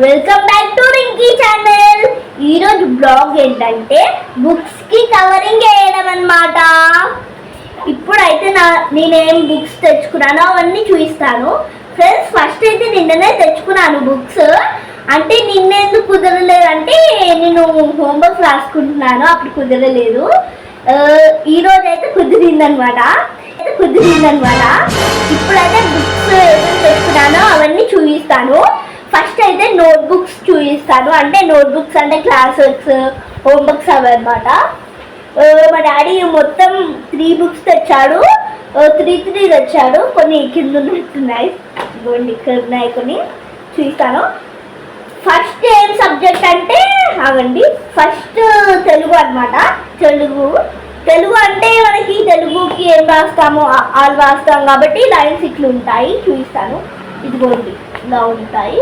Welcome back to Rinky channel ఈరోజు blog ఏంటంటే బుక్స్కి కవరింగ్ వేయడం అన్నమాట. ఇప్పుడైతే నా నేనేం బుక్స్ తెచ్చుకున్నానో అవన్నీ చూపిస్తాను. ఫ్రెండ్స్ ఫస్ట్ అయితే నిన్ననే తెచ్చుకున్నాను బుక్స్ అంటే నిన్నెందుకు కుదరలేదంటే నేను హోంవర్క్ రాసుకుంటున్నాను అప్పుడు కుదరలేదు. ఆ, ఈ రోజు అయితే కుదిరిందనమాట అయితే కుదిరిందనమాట ఇప్పుడైతే బుక్స్ ఏమేమి తెచ్చుకున్నానో అవన్నీ చూపిస్తాను. ఫస్ట్ అయితే నోట్బుక్స్ చూపిస్తాను. అంటే నోట్బుక్స్ అంటే క్లాస్ వర్క్స్ హోమ్ బుక్స్ అవి అనమాట మా డాడీ మొత్తం త్రీ బుక్స్ తెచ్చాడు. త్రీ త్రీ తెచ్చాడు. కొన్ని కింద ఉన్నట్టున్నాయి. ఇదిగోండి ఇక్కడ ఉన్నాయి కొన్ని. చూస్తాను ఫస్ట్ ఏం సబ్జెక్ట్ అంటే అవండి. ఫస్ట్ తెలుగు అన్నమాట. తెలుగు. తెలుగు అంటే మనకి తెలుగుకి ఏం రాస్తామో వాళ్ళు రాస్తాం కాబట్టి లైన్స్ ఇట్లు ఉంటాయి చూపిస్తాను. ఇదిగోండి. ఇలా ఉంటాయి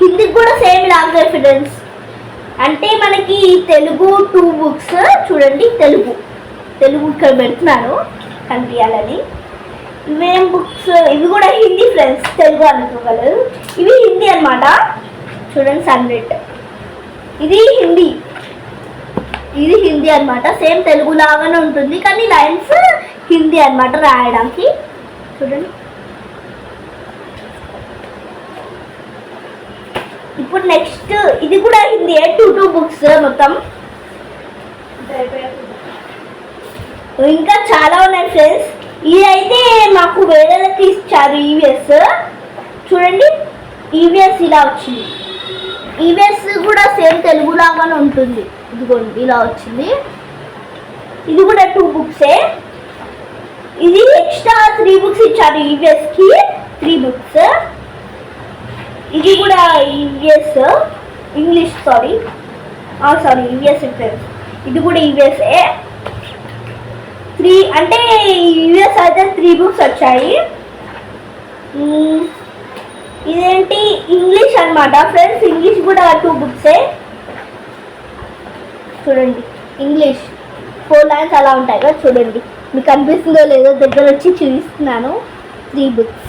హిందీకి కూడా సేమ్ ఇలాగే ఫ్రెండ్స్ అంటే మనకి తెలుగు టూ బుక్స్ చూడండి తెలుగు. తెలుగు ఇక్కడ పెడుతున్నాను కనిపించాలని. ఇవేం బుక్స్ ఇవి కూడా హిందీ ఫ్రెండ్స్ తెలుగు అనుకోగలరు ఇవి హిందీ అన్నమాట. చూడండి సన్రెట్ ఇది హిందీ. ఇది హిందీ అన్నమాట. సేమ్ తెలుగు లాగానే ఉంటుంది కానీ లైన్స్ హిందీ అన్నమాట రాయడానికి. చూడండి. ఇప్పుడు నెక్స్ట్ ఇది కూడా హిందీ టూ టూ బుక్స్ మొత్తం? ఇంకా చాలా ఉన్నాయి ఫ్రెండ్స్ ఇదైతే మాకు వేరేలకి ఇచ్చారు ఈవీఎస్ చూడండి ఈవీఎస్ ఇలా వచ్చింది. ఈవీఎస్ కూడా సేమ్ తెలుగు లాగానే ఉంటుంది. ఇదిగోండి ఇలా వచ్చింది. ఇది కూడా టూ బుక్సే ఇది ఎక్స్ట్రా త్రీ బుక్స్ ఇచ్చారు ఈవీఎస్కి త్రీ బుక్స్ ఇది కూడా EVS English sorry sorry EVS friends ఇది కూడా ఈవీఎస్ఏ త్రీ అంటే యూఎస్ అయితే త్రీ బుక్స్ వచ్చాయి. Hmm. ఇదేంటి? ఇంగ్లీష్ అనమాట ఫ్రెండ్స్ ఇంగ్లీష్ కూడా టూ బుక్సే చూడండి. ఇంగ్లీష్ ఫోర్ లైన్స్ అలా ఉంటాయి కదా చూడండి. మీకు అనిపిస్తుందో లేదో దగ్గర వచ్చి చూపిస్తున్నాను. త్రీ బుక్స్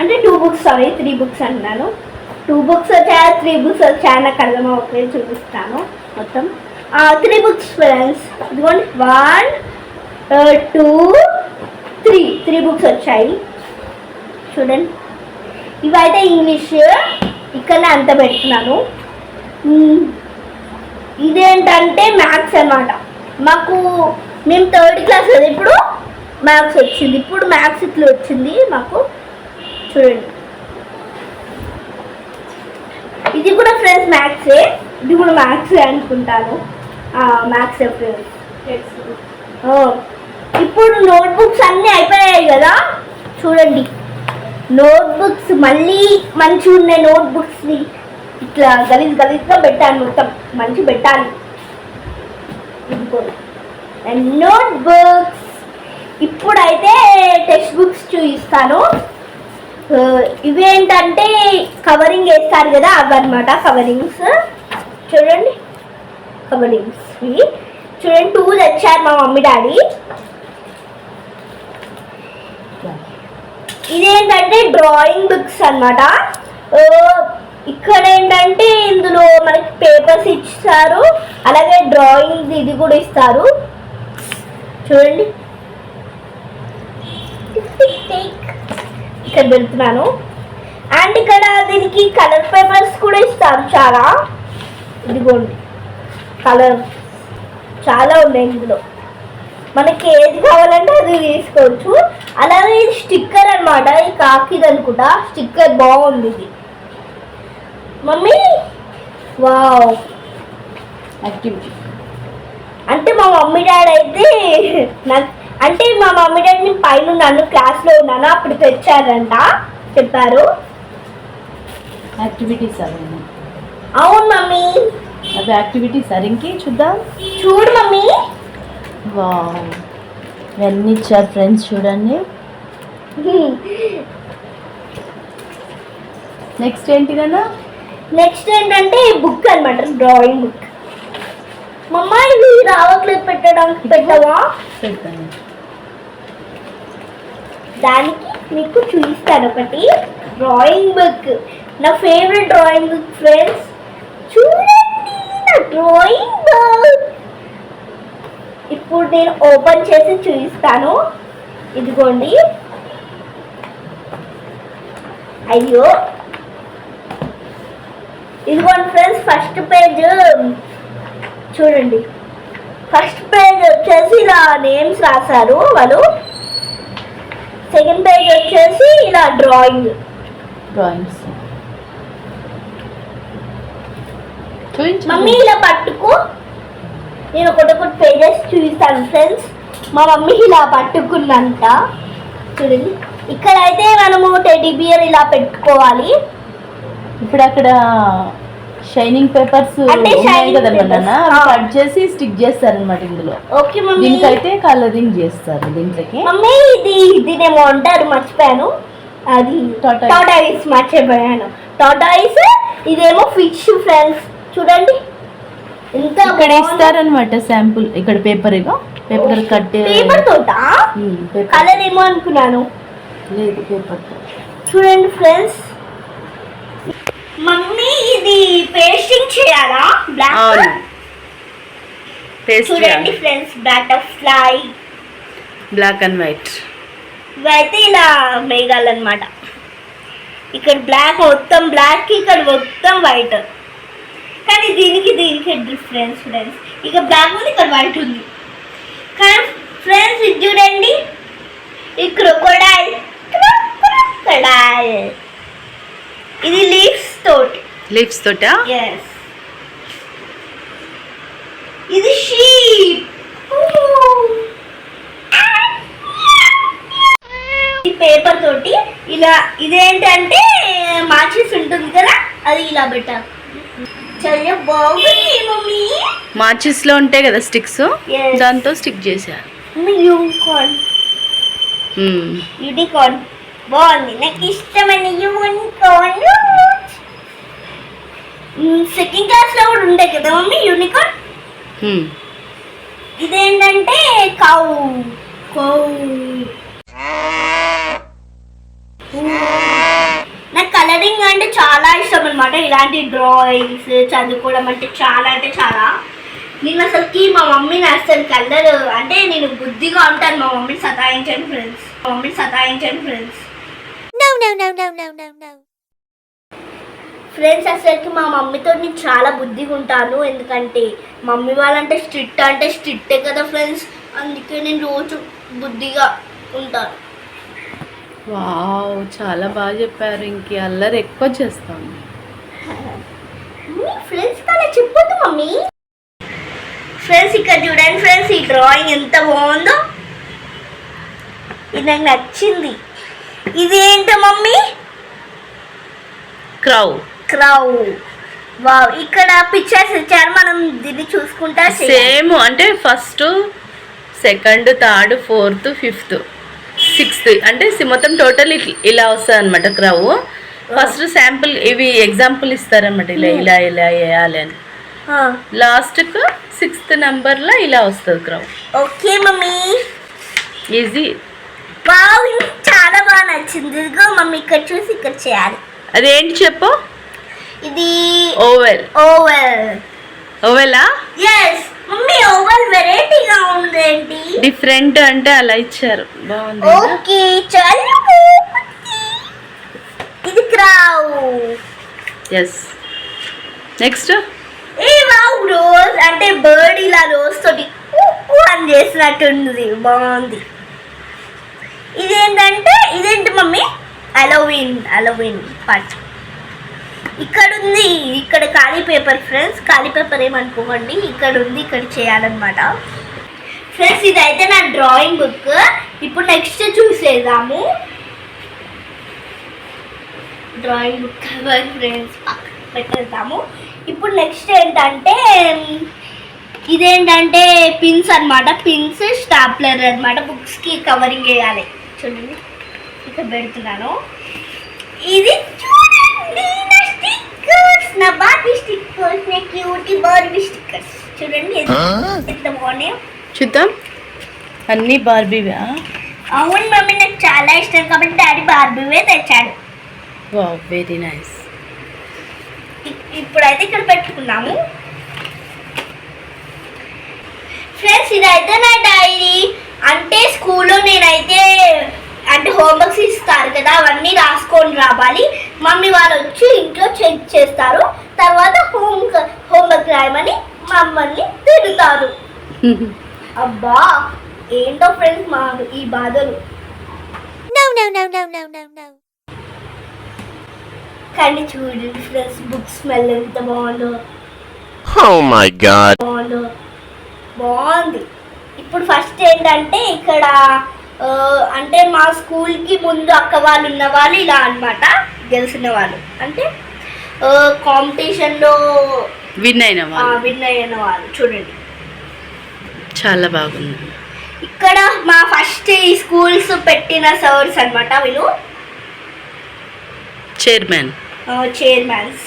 అంటే two books sorry three books అంటున్నాను. టూ బుక్స్ వచ్చాయా త్రీ బుక్స్ వచ్చాయా నాకు అర్థమవుతుంది చూపిస్తాను మొత్తం. త్రీ బుక్స్ ఫ్రెండ్స్ ఇదిగోండి. One two three three books వచ్చాయి. చూడండి. ఇవైతే ఇంగ్లీష్ ఇక్కడనే అంత పెడుతున్నాను. ఇదేంటంటే మ్యాథ్స్ అనమాట మాకు మేము థర్డ్ క్లాస్ ఇప్పుడు? మ్యాథ్స్ వచ్చింది. ఇప్పుడు మ్యాథ్స్ ఇట్లా వచ్చింది మాకు. చూడండి. ఇది కూడా ఫ్రెండ్స్ మ్యాథ్సే. ఇది కూడా మ్యాథ్సే అనుకుంటాను. మ్యాథ్సే ఫ్రెండ్స్. ఇప్పుడు నోట్బుక్స్ అన్నీ అయిపోయాయి కదా? చూడండి. నోట్బుక్స్ మళ్ళీ మంచి ఉన్నాయి నోట్బుక్స్ని. ఇట్లా గలీజ్ గలీజ్గా పెట్టాను మొత్తం. మంచి పెట్టాలి నోట్బుక్స్. ఇప్పుడైతే టెక్స్ట్ బుక్స్ చూపిస్తాను. ఇవేంటంటే కవరింగ్ వేస్తారు కదా అవన్నమాట కవరింగ్స్ చూడండి. కవరింగ్స్ చూడండి టూ తెచ్చారు మా మమ్మీ డాడీ. ఇదేంటంటే డ్రాయింగ్ బుక్స్ అనమాట ఇక్కడ ఏంటంటే ఇందులో మనకి పేపర్స్ ఇస్తారు అలాగే డ్రాయింగ్ ఇది కూడా ఇస్తారు. చూడండి. ఇక్కడ పెడుతున్నాను అండ్ ఇక్కడ దీనికి కలర్ పేపర్స్ కూడా ఇస్తారు చాలా. ఇదిగోండి. కలర్ చాలా ఉన్నాయి ఇందులో. మనకి ఏది కావాలంటే అది తీసుకోవచ్చు. అలాగే ఇది స్టిక్కర్ అన్నమాట. ఈ కాకిది అనుకుంటా స్టిక్కర్ బాగుంది ఇది. మమ్మీ! వావ్ యాక్టివిటీ అంటే మా మమ్మీ డాడీ అయితే నాకు అంటే మా మమ్మీ డాడీ నేను పైన ఉన్నాను క్లాస్లో ఉన్నాను అప్పుడు తెచ్చారంట. చెప్పారు. యాక్టివిటీస్ అవి అవును మమ్మీ. అవి యాక్టివిటీస్ ఇంకే చూద్దాం. చూడు మమ్మీ. వావ్. ఇవన్నీ ఇచ్చారు ఫ్రెండ్స్ చూడండి. నెక్స్ట్ ఏంటి కదా నెక్స్ట్ ఏంటంటే బుక్ అనమాట డ్రాయింగ్ బుక్ మమ్మ ఇది రావట్లేదు పెట్టడానికి పెట్టవా? పెడతాను దానికి మీకు చూపిస్తాను ఒకటి. Drawing book. నా ఫేవరెట్ డ్రాయింగ్ బుక్ ఫ్రెండ్స్. చూడండి నా డ్రాయింగ్ బుక్. ఇప్పుడు నేను ఓపెన్ చేసి చూపిస్తాను. ఇదిగోండి. అయ్యో. ఇదిగోండి ఫ్రెండ్స్ ఫస్ట్ పేజ్. చూడండి. ఫస్ట్ పేజ్ వచ్చేసి నా నేమ్స్ రాశారు వాళ్ళు. సెకండ్ పేజ్ వచ్చేసి ఇలా డ్రాయింగ్ డ్రాయింగ్స్ మమ్మీ ఇలా పట్టుకో. నేను ఒకటి ఒకటి పేజెస్ చూపిస్తాను ఫ్రెండ్స్ మా మమ్మీ ఇలా పట్టుకున్నంత చూడండి. ఇక్కడైతే మనము టెడ్డీ బియర్ ఇలా పెట్టుకోవాలి. ఇప్పుడు అక్కడ షైనింగ్ పేపర్స్. కట్ చేసి స్టిక్ చేస్తారనమాట ఇందులో. Okay mummy. దీనికైతే కలరింగ్ చేస్తారు దీంట్లోకి. మమ్మీ ఇది దీనేమో అంటారు మర్చిపోయాను. అది. టాటాయిస్ మర్చిపోయాను. టాటాయిస్ ఇదేమో ఫిష్ ఫ్రెండ్స్ చూడండి. ఎంత ఇక్కడ ఇస్తారనమాట శాంపుల్. ఇక్కడ పేపర్ ఇగో పేపర్ కట్ పేపర్ తోట? కలర్ ఏమో అనుకున్నాను. లేదు పేపర్ చూడండి ఫ్రెండ్స్ మమ్మీ ఇది పేస్టింగ్ చేయాలా? బ్లాక్ అవును. పేస్ట్ చూడండి friends butterfly black and white ఇవైతే ఇలా వేయాలన్నమాట ఇక్కడ బ్లాక్ మొత్తం బ్లాక్ ఇక్కడ మొత్తం వైట్ కానీ దీనికి దీనికి డిఫరెన్స్ ఫ్రెండ్స్ ఇక బ్లాక్ ఉంది ఇక్కడ వైట్ ఉంది. కానీ ఫ్రెండ్స్ ఇది చూడండి. ఈ క్రొకోడైల్ ఇది లీవ్స్ తోటి. లీవ్స్ తోట? ఇది షీప్ పేపర్ తోటి ఇలా ఇదేంటంటే మార్చెస్ ఉంటుంది కదా అది ఇలా పెట్టాలి. చాలా బాగుంది మమ్మీ. మార్చెస్లో ఉంటాయి కదా స్టిక్స్. దాంతో స్టిక్ చేశారు యూనికార్న్. యూనికార్న్. బాగుంది. నాకు ఇష్టమైన యూనికార్న్. సెకండ్ క్లాస్లో కూడా ఉండే కదా మమ్మీ యూనికార్న్. ఇదేంటంటే కౌ కౌ నాకు కలరింగ్ అంటే చాలా ఇష్టం అనమాట ఇలాంటి డ్రాయింగ్స్ చదువుకోవడం అంటే చాలా అంటే చాలా. నేను అసలుకి మా మమ్మీని అసలు కలర్ అంటే నేను బుద్ధిగా ఉంటాను మా మమ్మీని సతాయించండి ఫ్రెండ్స్ మా మమ్మీని సతాయించండి ఫ్రెండ్స్ ఫ్రెండ్స్ అసలుకి మా మమ్మీతో నేను చాలా బుద్ధిగా ఉంటాను. ఎందుకంటే మమ్మీ వాళ్ళంటే స్ట్రిక్ట్ అంటే స్ట్రిక్టే కదా ఫ్రెండ్స్. అందుకే నేను రోజు బుద్ధిగా ఉంటాను. వావ్ చాలా బాగా చెప్పారు. ఇంక అల్లరి ఎక్కువ చేస్తాము మీ ఫ్రెండ్స్ చెప్పొద్దు మమ్మీ. ఫ్రెండ్స్ ఇక్కడ చూడండి ఫ్రెండ్స్ ఈ డ్రాయింగ్ ఎంత బాగుందో. ఇది నాకు నచ్చింది. ఇది ఏంటో మమ్మీ? క్రౌ. క్రౌ. వావ్. ఇక్కడ పిక్చర్స్ ఇచ్చారు. మనం దీన్ని చూసుకుంటా. సేమ్ అంటే first second third fourth fifth sixth అంటే మొత్తం టోటల్ ఇలా వస్తుంది అనమాట క్రౌ. ఫస్ట్ శాంపుల్ ఇవి ఎగ్జాంపుల్ ఇస్తారనమాట ఇలా ఇలా ఇలా వేయాలి అని. లాస్ట్కు సిక్స్త్ నెంబర్లో ఇలా వస్తుంది crow. Okay mummy. Easy wow చాలా బాగా నచ్చింది. ఇదిగో మమ్మీ ఇక్కడ చూసి ఇక్కడ చేయాలి. అదేంటి చెప్పు? ఇది ఓవెల్ ఓవెల్ ఓవెలా ఎస్ మమ్మీ ఓవెల్ వెరైటీగా ఉందేంటి? డిఫరెంట్ అంటే అలా ఇచ్చారు. బాగుంది? ఓకే చాలు ఇది క్రౌ ఎస్ నెక్స్ట్ ఏ వావ్ రోజ్ అంటే బర్డ్ ఇలా రోజ్ తోటి అని చేసినట్టుంది. బాగుంది. ఇదేంటంటే ఇదేంటి మమ్మీ? అలోవిన్ అలోవిన్ పార్ట్ ఇక్కడ ఉంది ఇక్కడ ఖాళీ పేపర్ ఫ్రెండ్స్. ఖాళీ పేపర్ ఏమనుకోకండి. ఇక్కడ ఉంది ఇక్కడ చేయాలన్నమాట. ఫ్రెండ్స్ ఇదైతే నా డ్రాయింగ్ బుక్. ఇప్పుడు నెక్స్ట్ చూసేదాము డ్రాయింగ్ బుక్ కవర్ ఫ్రెండ్స్. పెట్టేద్దాము. ఇప్పుడు నెక్స్ట్ ఏంటంటే ఇదేంటంటే పిన్స్ అన్నమాట. పిన్స్ స్టాప్లర్ అనమాట బుక్స్కి కవరింగ్ వేయాలి చూడండి. ఇక్కడ పెడుతున్నాను. ఇది చూ నా స్టిక్కర్స్ నా బార్బీ స్టిక్కర్స్ నా క్యూటీ బార్బీ స్టిక్కర్స్ చూడండి ఎంత- ఎంత బాగున్నాయో చూద్దాం. అన్నీ బార్బీవా అవును మమ్మీ నాకు చాలా ఇష్టం కాబట్టి డాడీ బార్బీవే తెచ్చాడు. Wow very nice. ఇప్పుడైతే ఇక్కడ పెట్టుకున్నాము ఫ్రెండ్స్ ఇదైతే నా డైరీ. అంటే స్కూల్లో నేనైతే అంటే హోంవర్క్స్ ఇస్తారు కదా అవన్నీ రాసుకొని రావాలి. మమ్మీ వాళ్ళు వచ్చి ఇంట్లో చెక్ చేస్తారు. తర్వాత హోమ్ హోంవర్క్ రాయమని మమ్మల్ని తిరుగుతారు అబ్బా ఏంటో ఫ్రెండ్స్ మా ఈ బాధలు. కానీ చూడండి ఫ్రెండ్స్ బుక్ స్మెల్ ఎంత బాగుందో. Oh. బాగుందో. బాగుంది. ఇప్పుడు ఫస్ట్ ఏంటంటే ఇక్కడ అంటే మా స్కూల్కి ముందు అక్క వాళ్ళు ఉన్న వాళ్ళు ఇలా అన్నమాట గెలిచిన వాళ్ళు. అంటే కాంపిటీషన్లో విన్ అయిన వాళ్ళు. విన్ అయిన వాళ్ళు చూడండి. చాలా బాగుంది. ఇక్కడ మా ఫస్ట్ ఈ స్కూల్స్ పెట్టిన సర్స్ అన్నమాట వీళ్ళు. చైర్మన్. చైర్మన్స్.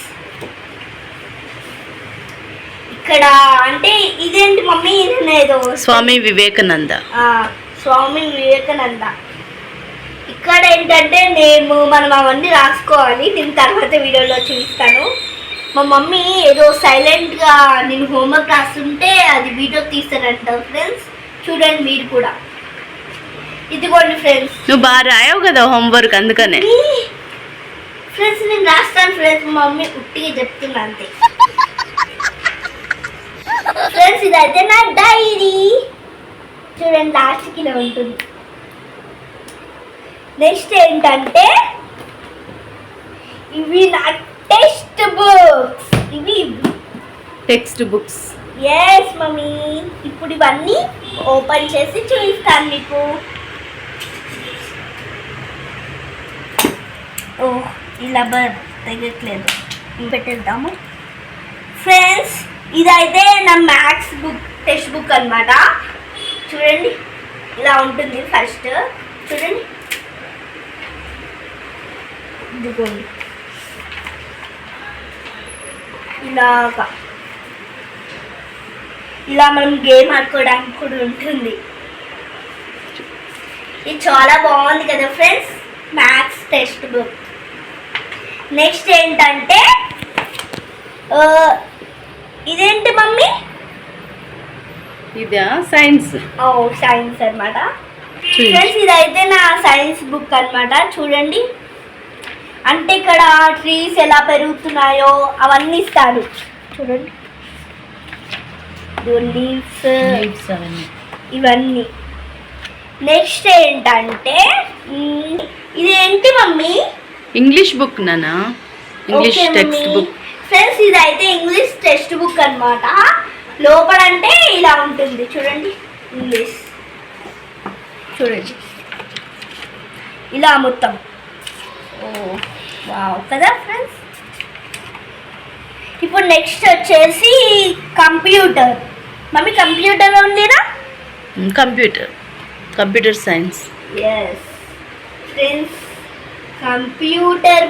ఇక్కడ అంటే ఇదేంటి మమ్మీ? ఇదేదో స్వామి వివేకానంద. స్వామి వివేకానంద. ఇక్కడ ఏంటంటే నేను మనం అవన్నీ రాసుకోవాలి దీని తర్వాత వీడియోలో చూపిస్తాను. మా మమ్మీ ఏదో సైలెంట్గా నేను హోంవర్క్ రాస్తుంటే అది వీడియో తీస్తానంట ఫ్రెండ్స్. చూడండి మీరు కూడా. ఇదిగోండి ఫ్రెండ్స్. నువ్వు బాగా రాయవు కదా హోంవర్క్ అందుకనే. ఫ్రెండ్స్ నేను రాస్తాను ఫ్రెండ్స్. మా మమ్మీ ఉట్టిగా చెప్తున్నా అంతే. ఫ్రెండ్స్ ఇదైతే నా డైరీ. చూడండి లాస్ట్కి ఇలా ఉంటుంది. నెక్స్ట్ ఏంటంటే ఇవి నా టెక్స్ట్ బుక్స్. ఇవి టెక్స్ట్ బుక్స్. Yes mummy. ఇప్పుడు ఇవన్నీ ఓపెన్ చేసి చూపిస్తాను మీకు. ఓ లబ్బర్ తెగట్లేదు. పెట్టేద్దాము. ఫ్రెండ్స్ ఇదైతే నా మ్యాథ్స్ బుక్ టెక్స్ట్ బుక్ అన్నమాట. చూడండి ఇలా ఉంటుంది ఫస్ట్ చూడండి. ఇదిగోండి. ఇలాగా. ఇలా మనం గేమ్ ఆడుకోవడానికి కూడా ఉంటుంది. ఇది చాలా బాగుంది కదా friends maths text book next ఏంటంటే ఇదేంటి మమ్మీ? ఇదా? సైన్స్ ఓ సైన్స్ అన్నమాట. చూడండి. ఫ్రెండ్స్ ఇదైతే నా సైన్స్ బుక్ అన్నమాట. చూడండి. అంటే ఇక్కడ ట్రీస్ ఎలా పెరుగుతున్నాయో అవన్నీ ఇస్తాడు చూడండి. లీవ్స్ ఇవన్నీ. నెక్స్ట్ ఏంటంటే మ్, ఇదేంటి మమ్మీ? ఇంగ్లీష్ బుక్ నానా? ఇంగ్లీష్ టెక్స్ట్ బుక్ ఫ్రెండ్స్ ఇదైతే ఇంగ్లీష్ టెక్స్ట్ బుక్ అన్నమాట. లోపల అంటే ఇలా ఉంటుంది. చూడండి. ఇంగ్లీష్ చూడండి. ఇలా మొత్తం. ఓ వావ్. కదా ఫ్రెండ్స్ ఇప్పుడు నెక్స్ట్ వచ్చేసి కంప్యూటర్. మమ్మీ కంప్యూటర్ ఉందిరా computer. Computer science. Yes friends computer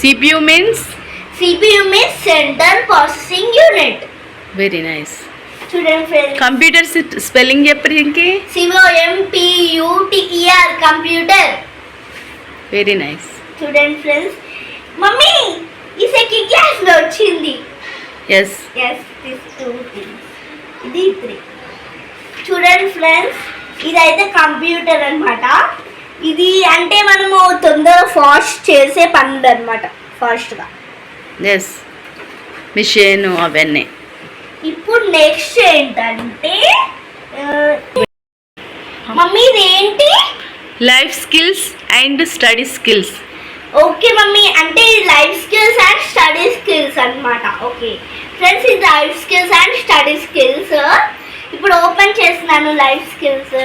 CPU means? CPU means centre processing unit. Very nice friends. Computer spelling చెప్పరు ఇంకే? సిఓఎంపియూటిఈఆర్ కంప్యూటర్. వెరీ నైస్ చూడండి ఫ్రెండ్స్. మమ్మీ ఈ సెకండ్ క్లాస్లో వచ్చింది. Yes yes this two things ఇది three చూడండి friends ఇదైతే computer అన్నమాట. ఇది అంటే మనము తొందరగా ఫాస్ట్ చేసే పనులు అనమాట ఫాస్ట్గా. ఎస్ మిషన్ అవన్నీ. ఇప్పుడు నెక్స్ట్ ఏంటంటే మమ్మీ ఇదేంటి? Life skills and study skills okay mummy అంటే life skills and study skills అన్నమాట. ఓకే ఫ్రెండ్స్ ఇది life skills and study skills ఇప్పుడు ఓపెన్ చేస్తున్నాను లైఫ్ స్కిల్స్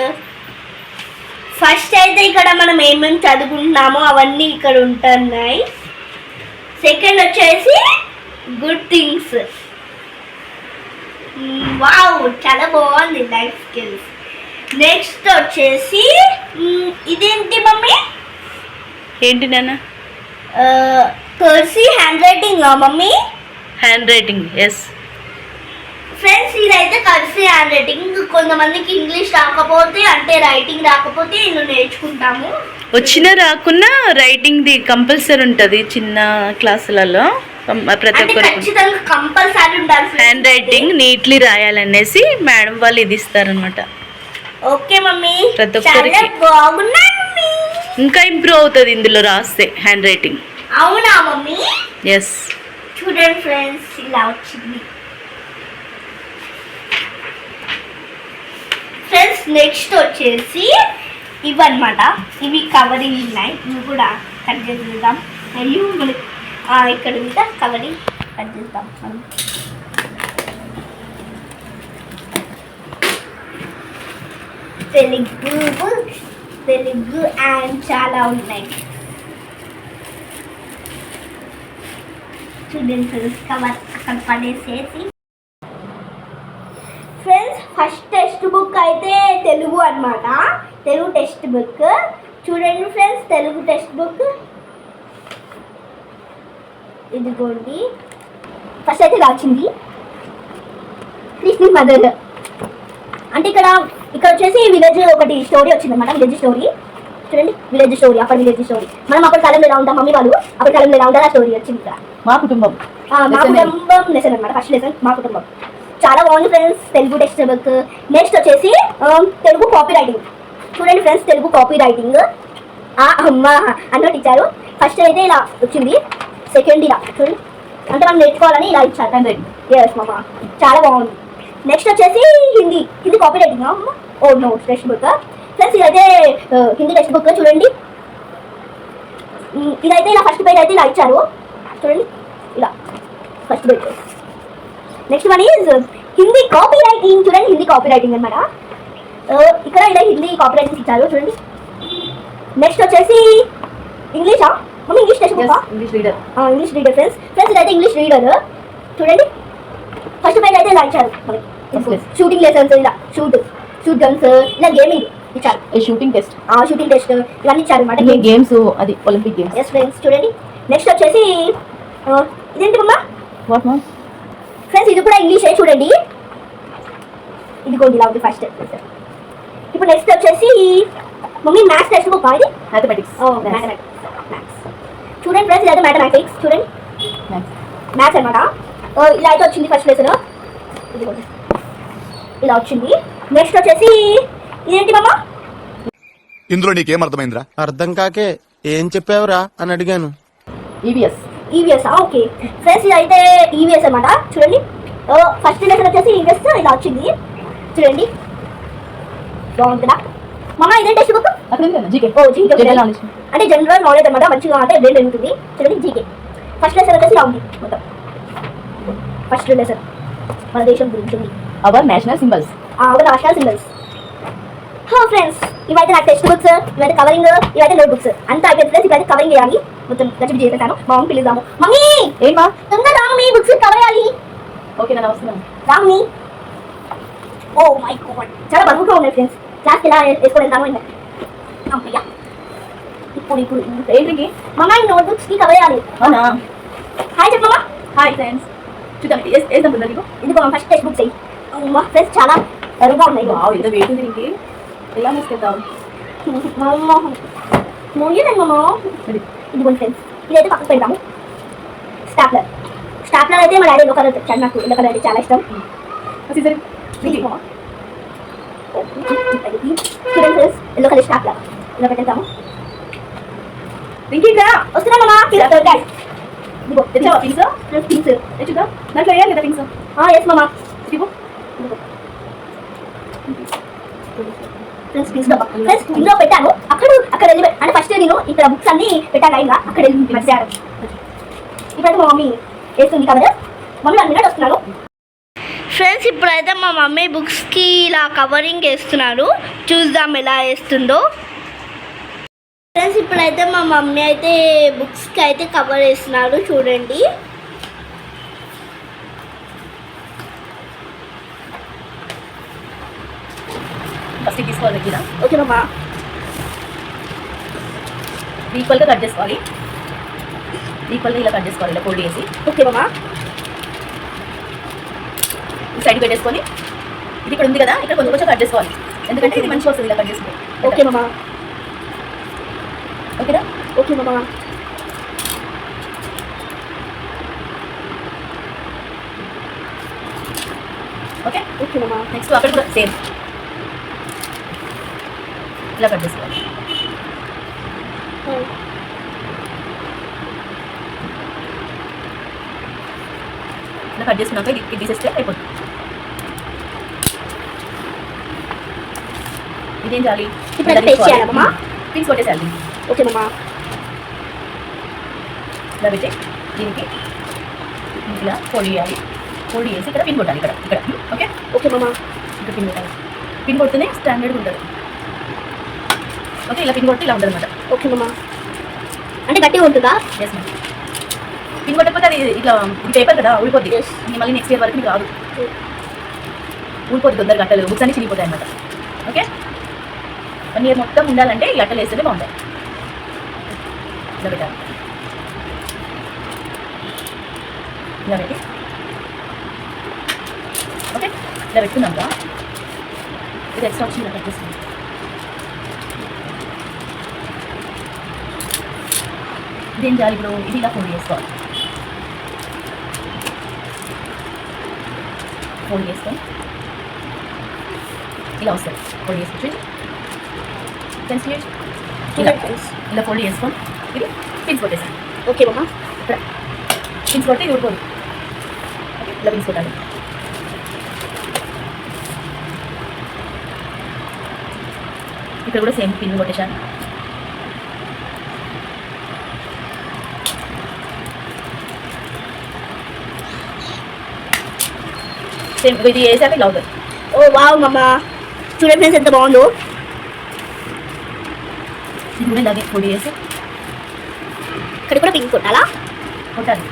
ఫస్ట్ అయితే ఇక్కడ మనం ఏమేమి చదువుకుంటున్నామో అవన్నీ ఇక్కడ ఉంటున్నాయి. సెకండ్ వచ్చేసి గుడ్ థింగ్స్ వావ్ చాలా బాగుంది లైఫ్ స్కిల్స్ నెక్స్ట్ వచ్చేసి ఇదేంటి మమ్మీ? ఏంటి నాన్న? Cursive handwriting mummy? Handwriting yes friends ఇదైతే కర్సీ హ్యాండ్ రైటింగ్ కొంతమందికి ఇంగ్లీష్ రాకపోతే అంటే రైటింగ్ రాకపోతే నేను నేర్చుకుంటాము. వచ్చినా రాకున్నా రైటింగ్ది కంపల్సరీ ఉంటుంది చిన్న క్లాసులలో ప్రతి friends. హ్యాండ్ రైటింగ్ నీట్లీ రాయాలనేసి మేడం వాళ్ళు ఇది ఇస్తారనమాట ఓకే మమ్మీ. ప్రతి ఒక్కరికి. ఇంకా ఇంప్రూవ్ అవుతుంది ఇందులో రాస్తే హ్యాండ్ రైటింగ్ అవునా మమ్మీ? ఎస్ చూడండి ఫ్రెండ్స్ ఇలా వచ్చింది. ఫ్రెండ్స్ నెక్స్ట్ వచ్చేసి ఇవన్నమాట. ఇవి కవరింగ్ ఉన్నాయి ఇవి కూడా కట్ చేద్దాం మరియు మనకి ఇక్కడ ఉంటే కబడ్డీ కట్ చేద్దాం మనం తెలుగు తెలుగు అండ్ చాలా ఉన్నాయి. చూడండి ఫ్రెండ్స్ కవర్ అక్కడ పడేసేసి. ఫ్రెండ్స్ ఫస్ట్ టెక్స్ట్ బుక్ అయితే తెలుగు అన్నమాట. తెలుగు టెక్స్ట్ బుక్ చూడండి ఫ్రెండ్స్ తెలుగు టెక్స్ట్ బుక్ ఇదిగోండి. ఫస్ట్ అయితే ఇలా వచ్చింది కృష్ణ మదర్ అంటే ఇక్కడ ఇక్కడ వచ్చేసి విలేజ్ ఒకటి స్టోరీ వచ్చింది అనమాట విలేజ్ స్టోరీ చూడండి విలేజ్ స్టోరీ అప్పటి విలేజ్ స్టోరీ మనం అప్పటి కాలంలో ఎలా ఉంటాం మమ్మీ వాళ్ళు? అప్పటి కాలంలో ఎలా ఉంటారు ఆ స్టోరీ వచ్చింది ఇక్కడ. మా కుటుంబం. మా కుటుంబం లెసన్ అనమాట ఫస్ట్ లెసన్ మా కుటుంబం. చాలా బాగుంది friends Telugu text book next వచ్చేసి ఆ, తెలుగు కాపీ రైటింగ్ చూడండి ఫ్రెండ్స్ తెలుగు కాపీ రైటింగ్ అమ్మ అన్నట్టు ఇచ్చారు ఫస్ట్ అయితే ఇలా వచ్చింది. సెకండ్ ఇలా చూడండి అంటే మనం నేర్చుకోవాలని ఇలా ఇచ్చారు. హ్యాండ్ ఎస్ మామ. చాలా బాగుంది. నెక్స్ట్ వచ్చేసి Hindi. Hindi copy writing oh no text book friends ఇదైతే uh, హిందీ టెక్స్ట్ బుక్ చూడండి. ఇదైతే ఇలా ఫస్ట్ పేజ్ అయితే ఇలా ఇచ్చారు. చూడండి. ఇలా. First page next one is Hindi copy writing చూడండి హిందీ కాపీ రైటింగ్ అనమాట ఇక్కడ ఇలా హిందీ కాపీ రైటింగ్ ఇచ్చారు. చూడండి. నెక్స్ట్ వచ్చేసి ఇంగ్లీషా mummy English text book English reader English reader friends friends ఇదైతే ఇంగ్లీష్ రీడర్ చూడండి. ఫస్ట్ పేజ్ అయితే ఇలా ఇచ్చారు yes. షూటింగ్ లెసన్స్ ఇలా. షూట్ షూట్ గన్స్ ఇలా గేమింగ్ ఇచ్చారు. షూటింగ్ టెస్ట్ షూటింగ్ టెస్ట్ ఇవన్నీ ఇచ్చారు అనమాట గేమ్స్ అది ఒలింపిక్ గేమ్స్ ఎస్ ఫ్రెండ్స్ చూడండి. నెక్స్ట్ వచ్చేసి ఆ, ఇదేంటి మమ్మా వాట్ మా ఫ్రెండ్స్ ఇది కూడా ఇంగ్లీషే చూడండి. ఇదిగోండి ఇలా ఉంది ఫస్ట్ ఇప్పుడు నెక్స్ట్ వచ్చేసి మమ్మీ మ్యాథ్స్ టెక్స్ట్ బుక్ ఇది? మ్యాథమెటిక్స్ మ్యాథమెటిక్స్ మ్యాథ్స్ చూడండి ఫ్రెండ్స్ ఇదైతే మ్యాథమెటిక్స్ చూడండి మ్యాథ్స్ అనమాట ఇలా అయితే వచ్చింది ఫస్ట్ లెసన్ ఇలా వచ్చింది. నెక్స్ట్ వచ్చేసి ఇదేంటి మమ్మా ఇందులో నీకేం అర్థమైందిరా అర్థం కాకే ఏం చెప్పావురా అని అడిగాను. EVS EVS okay. ఫ్రెండ్స్ ఇది అయితే ఈవీఎస్ అనమాట చూడండి. ఫస్ట్ లెసన్ వచ్చేసి ఈవీఎస్ ఇలా వచ్చింది. చూడండి. బాగుంటుందా? మమ్మ ఇదే టెక్స్ట్ బుక్ అక్కడ ఉంది GK. Oh GK general knowledge అంటే జనరల్ నాలెడ్జ్ అనమాట మంచిగా అంటే బ్రెయిన్ ఉంటుంది. చూడండి జీకే. ఫస్ట్ లెసన్ వచ్చేసి ఇలా ఉంది మొత్తం. ఫస్ట్ లెసన్ మన దేశం గురించి ఉంది. అవర్ నేషనల్ సింబల్స్ ఒక రాష్ట్రాల సింబల్స్ హా ఫ్రెండ్స్ ఇవైతే నాకు టెక్స్ట్ బుక్స్ ఇవైతే కవరింగ్ ఇవైతే నోట్ బుక్స్ అంతా అయిపోయింది ఫ్రెండ్స్ ఇవైతే కవరింగ్ చేయాలి. మొత్తం గచ్చిపి చేసేసాను. మా మమ్మీ పిలుద్దాము మమ్మీ! ఏమా తొందర రామీ బుక్స్ కవర్ చేయాలి. ఓకే నేను వస్తున్నాను. రామీ ఓ మై గాడ్. చాలా బరువుగా ఉన్నాయి ఫ్రెండ్స్ క్లాస్కి ఎలా వేసుకొని వెళ్తాము ఇంకా అమ్మయ్య ఇప్పుడు ఇప్పుడు ఏంటికి మమ్మ ఈ నోట్ బుక్స్కి కవర్ చేయాలి అవునా హాయ్ చెప్పమ్మా హాయ్ ఫ్రెండ్స్ చూద్దాం వేద్దాం నీకు ఇదిగో మా ఫస్ట్ టెక్స్ట్ బుక్స్ అయ్యి అమ్మా ఫ్రెండ్స్ చాలా బరువుగా ఉన్నాయి వావ్ ఎంత వెయిట్ ఉంది నీకు ఎలా మోసుకెళ్తావు మోయలేమో ఇదిగోండి ఫ్రెండ్స్ ఇదైతే పక్కకు పెడతాము స్టాప్లర్ స్టాప్లర్ అయితే మా డాడీ ఎల్లో కలర్ తెచ్చాడు నాకు ఎల్లో కలర్ అంటే చాలా ఇష్టం సరే చూడండి ఫ్రెండ్స్ ఎల్లో కలర్ స్టాప్లర్ ఇలా పెట్టేద్దాము. ఇంకే కదా వస్తున్నామమ్మా డాడీ ఇదిగో తెచ్చావా? Pins friends pinks. తెచ్చుదా దాంట్లో వేయాలి కదా పిన్స్ ఎస్ మామా. ఇవ్వు ఫ్రెండ్స్ పింక్స్ డబ్బా ఫ్రెండ్స్ ఇందులో పెట్టాను. అక్కడ అక్కడ వెళ్ళి అంటే ఫస్ట్ నేను ఇక్కడ బుక్స్ అన్ని పెట్టాను లైన్గా. అక్కడ వెళ్ళి మర్చాను ఇప్పుడైతే మా మమ్మీ వేస్తుంది కవర్. మమ్మీ మినిట్ వస్తున్నాను. ఫ్రెండ్స్ ఇప్పుడైతే మా మమ్మీ బుక్స్కి ఇలా కవరింగ్ వేస్తున్నారు. చూద్దాం ఎలా వేస్తుందో. ఫ్రెండ్స్ ఇప్పుడైతే మా మమ్మీ అయితే బుక్స్కి అయితే కవర్ వేస్తున్నారు. చూడండి. ఈక్వల్గా కట్ చేసుకోవాలి. ఈక్వల్గా ఇలా కట్ చేసుకోవాలి ఇలా ఫోల్డ్ చేసి. ఓకే మామా ఈ సైడ్ పెట్టేసుకొని ఇది ఇక్కడ ఉంది కదా ఇక్కడ కొంచెం కొంచెం కట్ చేసుకోవాలి. ఎందుకంటే ఇది మంచిగా వస్తుంది ఇలా కట్ చేసుకోవాలి ఓకే మామా. ఓకేనా? ఓకే మామా. ఓకే? ఓకే మామా. నెక్స్ట్ అక్కడ కూడా సేమ్ ఇలా కట్ చేసుకోవాలి. ఇలా కట్ చేసుకున్నాక ఇది తీసేస్తే అయిపోతుంది. ఇదేం చేయాలి ఇప్పుడు అది paste చేయాలా, అమ్మా? పిన్స్ కొట్టేసేయాలి. ఓకే మామ. ఇలా పెట్టి దీనికి ఇలా ఫోల్డ్ చేయాలి. ఫోల్డ్ చేసి ఇక్కడ పిన్ కొట్టాలి ఇక్కడ ఇక్కడ. ఓకే? ఓకే మామ. ఇక్కడ పిన్ కొట్టాలి. పిన్ కొడితేనే స్టాండర్డ్గా ఉంటుంది. ఓకే ఇలా పిన్ కొడితే ఇలా ఉంటుంది అనమాట ఓకే మామ. అంటే గట్టిగా ఉంటుందా? ఎస్ మ్యామ్ పిన్ కొట్టకపోతే అది ఇట్లా పేపర్ కదా ఊడిపోద్ది. మళ్ళీ నెక్స్ట్ ఇయర్ వరకు మీకు రాదు. ఊడిపోద్ది తొందరగా అట్టలు బుక్స్ అన్ని చినిగిపోతాయి అనమాట ఓకే? పన్నీర్ మొత్తం ఉండాలంటే ఈ అట్టలు వేస్తేనే బాగుంటాయి. ఇలా పెట్టాలి ఇలా పెట్టి. ఓకే ఇలా పెట్టుకున్నాక ఇది ఎక్స్ట్రా వచ్చింది ఇలా కట్ చేసుకుందాం ఇదేం చేయాలి ఇప్పుడు? ఇది ఇలా ఫోల్డ్ చేసుకోవాలి. ఫోల్డ్ చేసుకొని ఇలా వస్తుంది. ఫోల్డ్ చేసుకొని ఫ్రెండ్స్ ఇలా ఇలా ఫోల్డ్ చేసుకొని ఇది పిన్స్ కొట్టేసాను ఓకే మామ ఇక్కడ పిన్స్ కొడితే ఇది ఓకే, ఇలా పిన్స్ కొట్టాలి ఇక్కడ కూడా సేమ్ పిన్ కొట్టేశాను సేమ్ ఇది వేసాక ఇలా అవుతుంది ఓ వావ్ మామ చూడండి ఫ్రెండ్స్ ఎంత బాగుందో. ఇది కూడా ఇలాగే పొడి వేసి. ఇక్కడ కూడా పింక్ కొట్టాలా? కొట్టాలి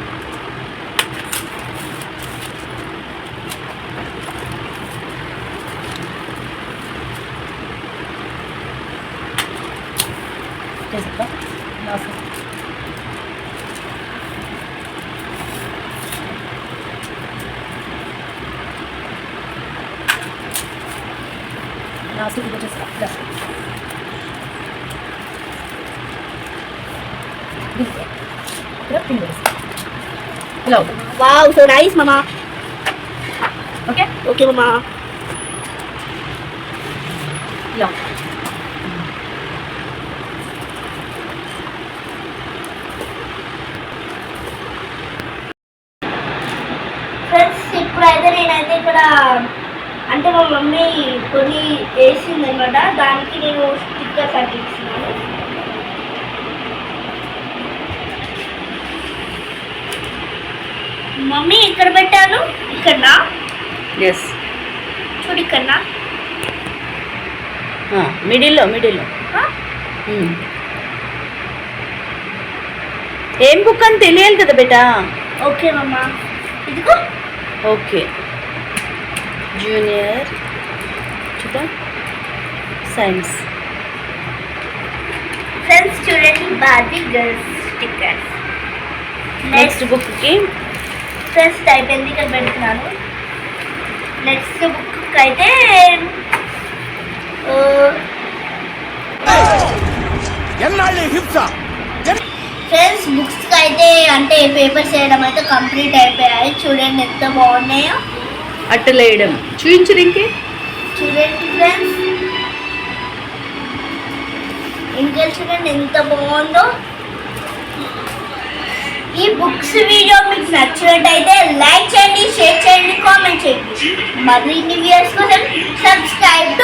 చేసేద్దాం లాస్ట్ లాస్ట్ ఇది వచ్చేస్తా లాస్ట్ ఇక్కడ పిన్ వేసి ఇలా అవుతుంది వావ్ సో నైస్ మామా ఓకే ఓకే మామా ఇలా ఇప్పుడైతే నేనైతే ఇక్కడ అంటే మా మమ్మీ కొన్ని వేసింది అనమాట దానికి నేను స్టిక్కర్స్ అంటిస్తున్నాను మమ్మీ ఇక్కడ పెట్టాను ఇక్కడనా? ఎస్ చూడు ఇక్కడనా? మిడిల్లో మిడిల్లో. ఏం బుక్ అని తెలియాలి కదా బేటా? ఓకే మమ్మ. ఇదిగో. ఓకే. జూనియర్. చూద్దా. సైన్స్ ఫ్రెండ్స్ చూడండి బార్బీ గర్ల్స్ స్టిక్కర్స్ నెక్స్ట్ బుక్కి ఫస్ట్ అయిపోయింది ఇక్కడ పెడుతున్నాను. నెక్స్ట్ బుక్ అయితే ఫ్రెండ్స్ బుక్స్ అయితే అంటే పేపర్స్ వేయడం అయితే కంప్లీట్ అయిపోయాయి. చూడండి ఎంత బాగున్నాయో. అట్టలేయడం చూపించరు ఇంకే? చూడండి ఫ్రెండ్స్ ఇంకా చూడండి ఎంత బాగుందో. बुक्स वीडियो नचते लाइक चाहिए शेर चाहिए कामेंट मरी सब्सक्राइब